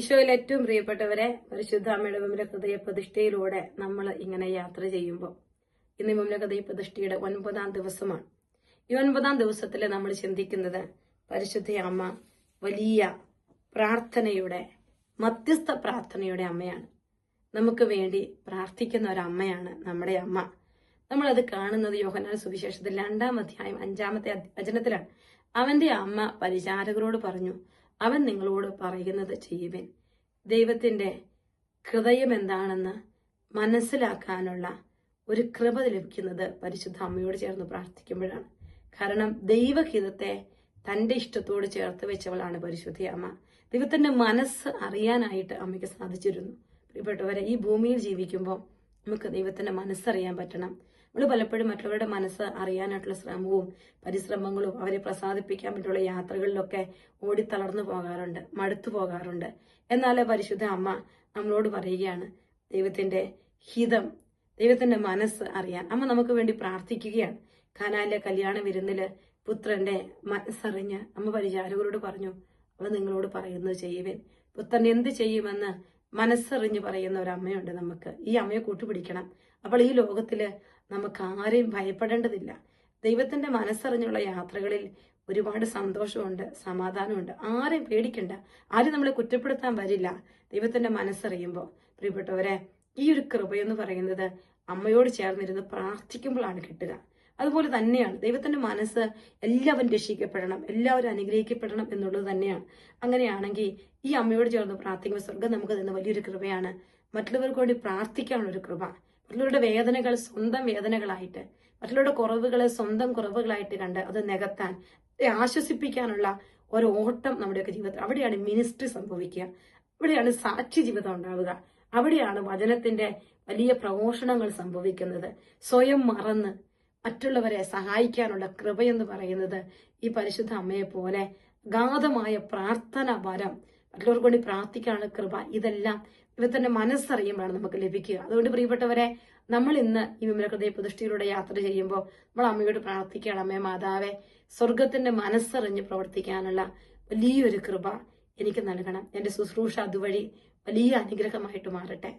ഈശോയിൽ ഏറ്റവും പ്രിയപ്പെട്ടവരെ പരിശുദ്ധ അമ്മയുടെ ഹൃദയ പ്രതിഷ്ഠയിലൂടെ നമ്മൾ ഇങ്ങനെ യാത്ര ചെയ്യുമ്പോൾ ഇന്ന് വിമല ഹൃദയ പ്രതിഷ്ഠയുടെ ഒൻപതാം ദിവസമാണ്. ഈ ഒൻപതാം ദിവസത്തിൽ നമ്മൾ ചിന്തിക്കുന്നത് പരിശുദ്ധ അമ്മ വലിയ പ്രാർത്ഥനയുടെ മധ്യസ്ഥ പ്രാർത്ഥനയുടെ അമ്മയാണ്. നമുക്ക് വേണ്ടി പ്രാർത്ഥിക്കുന്ന ഒരു അമ്മയാണ് നമ്മുടെ അമ്മ. നമ്മളത് കാണുന്നത് യോഹനാൻ സുവിശേഷത്തിൽ രണ്ടാം അധ്യായം അഞ്ചാമത്തെ വചനത്തിലാണ്. അവന്റെ അമ്മ പരിചാരകരോട് പറഞ്ഞു അവൻ നിങ്ങളോട് പറയുന്നത് ചെയ്യുവിൻ. ദൈവത്തിന്റെ ഹൃദയം എന്താണെന്ന് മനസ്സിലാക്കാനുള്ള ഒരു കൃപ ലഭിക്കുന്നത് പരിശുദ്ധ അമ്മയോട് ചേർന്ന് പ്രാർത്ഥിക്കുമ്പോഴാണ്. കാരണം ദൈവഹിതത്തെ തന്റെ ഇഷ്ടത്തോട് ചേർത്ത് വെച്ചവളാണ് പരിശുദ്ധി അമ്മ. ദൈവത്തിന്റെ മനസ്സ് അറിയാനായിട്ട് അമ്മയ്ക്ക് സാധിച്ചിരുന്നു. പ്രിയപ്പെട്ടവരെ ഈ ഭൂമിയിൽ ജീവിക്കുമ്പോൾ നമുക്ക് ദൈവത്തിന്റെ മനസ്സറിയാൻ പറ്റണം. നമ്മൾ പലപ്പോഴും മറ്റുള്ളവരുടെ മനസ്സ് അറിയാനായിട്ടുള്ള ശ്രമവും പരിശ്രമങ്ങളും അവരെ പ്രസാദിപ്പിക്കാൻ വേണ്ടിയുള്ള യാത്രകളിലൊക്കെ ഓടി തളർന്നു പോകാറുണ്ട് മടുത്തു പോകാറുണ്ട്. എന്നാൽ പരിശുദ്ധ അമ്മ നമ്മളോട് പറയുകയാണ് ദൈവത്തിന്റെ ഹിതം ദൈവത്തിന്റെ മനസ്സ് അറിയാൻ. അമ്മ നമുക്ക് വേണ്ടി പ്രാർത്ഥിക്കുകയാണ്. കാനാലിലെ കല്യാണ വിരുന്നിൽ പുത്രന്റെ മനസ്സറിഞ്ഞ് അമ്മ പരിചാരകരോട് പറഞ്ഞു അവൾ നിങ്ങളോട് പറയുന്നത് ചെയ്യുവേൻ. പുത്രൻ എന്ത് ചെയ്യുമെന്ന് മനസ്സറിഞ്ഞ് പറയുന്ന ഒരു അമ്മയുണ്ട് നമുക്ക്. ഈ അമ്മയെ കൂട്ടുപിടിക്കണം. അപ്പോൾ ഈ ലോകത്തിൽ നമുക്ക് ആരെയും ഭയപ്പെടേണ്ടതില്ല. ദൈവത്തിന്റെ മനസ്സറിഞ്ഞുള്ള യാത്രകളിൽ ഒരുപാട് സന്തോഷമുണ്ട് സമാധാനമുണ്ട്. ആരെയും പേടിക്കണ്ട. ആരും നമ്മളെ കുറ്റപ്പെടുത്താൻ വരില്ല. ദൈവത്തിന്റെ മനസ്സറിയുമ്പോൾ. പ്രിയപ്പെട്ടവരെ ഈ ഒരു കൃപയെന്ന് പറയുന്നത് അമ്മയോട് ചേർന്നിരുന്ന് പ്രാർത്ഥിക്കുമ്പോഴാണ് കിട്ടുക. അതുപോലെ തന്നെയാണ്. ദൈവത്തിന്റെ മനസ്സ് എല്ലാവരും രക്ഷിക്കപ്പെടണം എല്ലാവരും അനുഗ്രഹിക്കപ്പെടണം എന്നുള്ളത് തന്നെയാണ്. അങ്ങനെയാണെങ്കിൽ ഈ അമ്മയോട് ചേർന്ന് പ്രാർത്ഥിക്കുമ്പോൾ സ്വർഗം നമുക്ക് തന്ന വലിയൊരു കൃപയാണ്. മറ്റുള്ളവർക്ക് വേണ്ടി പ്രാർത്ഥിക്കാനുള്ള ഒരു കൃപ. മറ്റുള്ളവരുടെ വേദനകൾ സ്വന്തം വേദനകളായിട്ട് മറ്റുള്ളവരുടെ കുറവുകളെ സ്വന്തം കുറവുകളായിട്ട് കണ്ട് അത് നികത്താൻ ആശ്വസിപ്പിക്കാനുള്ള ഒരു ഓട്ടം നമ്മുടെയൊക്കെ ജീവിതത്തിൽ. അവിടെയാണ് മിനിസ്ട്രി സംഭവിക്കുക. അവിടെയാണ് സാക്ഷി ജീവിതം ഉണ്ടാവുക. അവിടെയാണ് വചനത്തിന്റെ വലിയ പ്രമോഷണങ്ങൾ സംഭവിക്കുന്നത്. സ്വയം മറന്ന് മറ്റുള്ളവരെ സഹായിക്കാനുള്ള കൃപയെന്ന് പറയുന്നത് ഈ പരിശുദ്ധ അമ്മയെ പോലെ ഗാധമായ പ്രാർത്ഥന വരം മറ്റുള്ളവർക്ക് വേണ്ടി പ്രാർത്ഥിക്കാനുള്ള കൃപ ഇതെല്ലാം ദൈവത്തിന്റെ മനസ്സറിയുമ്പോഴാണ് നമുക്ക് ലഭിക്കുക. അതുകൊണ്ട് പ്രിയപ്പെട്ടവരെ നമ്മൾ ഇന്ന് ഈ വിമലഹൃദയ പ്രതിഷ്ഠയിലൂടെ യാത്ര ചെയ്യുമ്പോൾ നമ്മൾ അമ്മയോട് പ്രാർത്ഥിക്കുകയാണ്. അമ്മേ മാതാവെ സ്വർഗത്തിന്റെ മനസ്സറിഞ്ഞ് പ്രവർത്തിക്കാനുള്ള വലിയൊരു കൃപ എനിക്ക് നൽകണം. എന്റെ ശുശ്രൂഷ അതുവഴി വലിയ അനുഗ്രഹമായിട്ട് മാറട്ടെ.